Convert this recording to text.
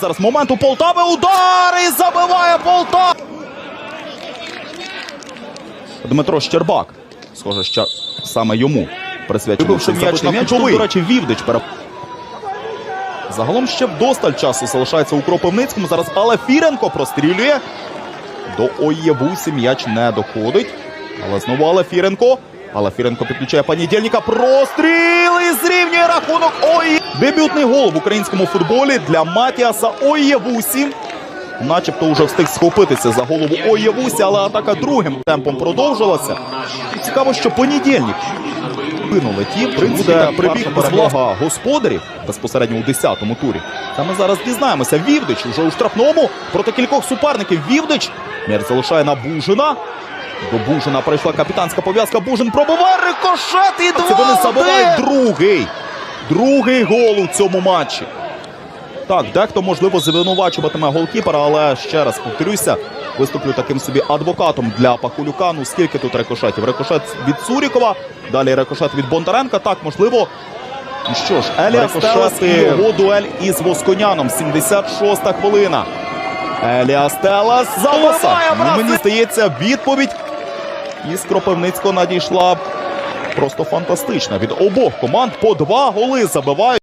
Зараз момент у Полтави. Удар і забиває Полтава. Дмитро Щербак. Схоже, що саме йому присвячено. Вибивши м'яч на м'яч, кутовий. до речі, Вівдич пере... Загалом ще вдосталь часу залишається у Кропивницькому. Зараз але Фіренко прострілює. До Оєвусі м'яч не доходить. Але знову Але Фіренко. Але Фіренко підключає Панідєльніка. Простріл і зрівнює рахунок. Ой! Дебютний гол в українському футболі для Матіаса Оєвусі. Начебто вже встиг схопитися за голову Оєвусі, але атака другим темпом продовжилася. Цікаво, що понедільник летів. Буде прибіг перемога господарів безпосередньо у 10-му турі. Та ми зараз дізнаємося. Вівдич уже у штрафному проти кількох суперників. Вівдич м'яч залишає на Бужина. До Бужина прийшла капітанська пов'язка. Бужин пробиває рикошет і Це вони забивають другий. Другий гол у цьому матчі. Так, дехто можливо звинувачуватиме голкіпера, але ще раз повторюся, виступлю таким собі адвокатом для Пахулюка. Ну скільки тут рикошетів? Рикошет від Цурікова, далі рикошет від Бондаренка. Так, можливо. І що ж, Еліас Телес і його дуель із Восконяном. 76-та хвилина. Еліас Телес забиває. Ну, мені здається, відповідь із Кропивницького надійшла просто фантастична. Від обох команд по два голи забивають.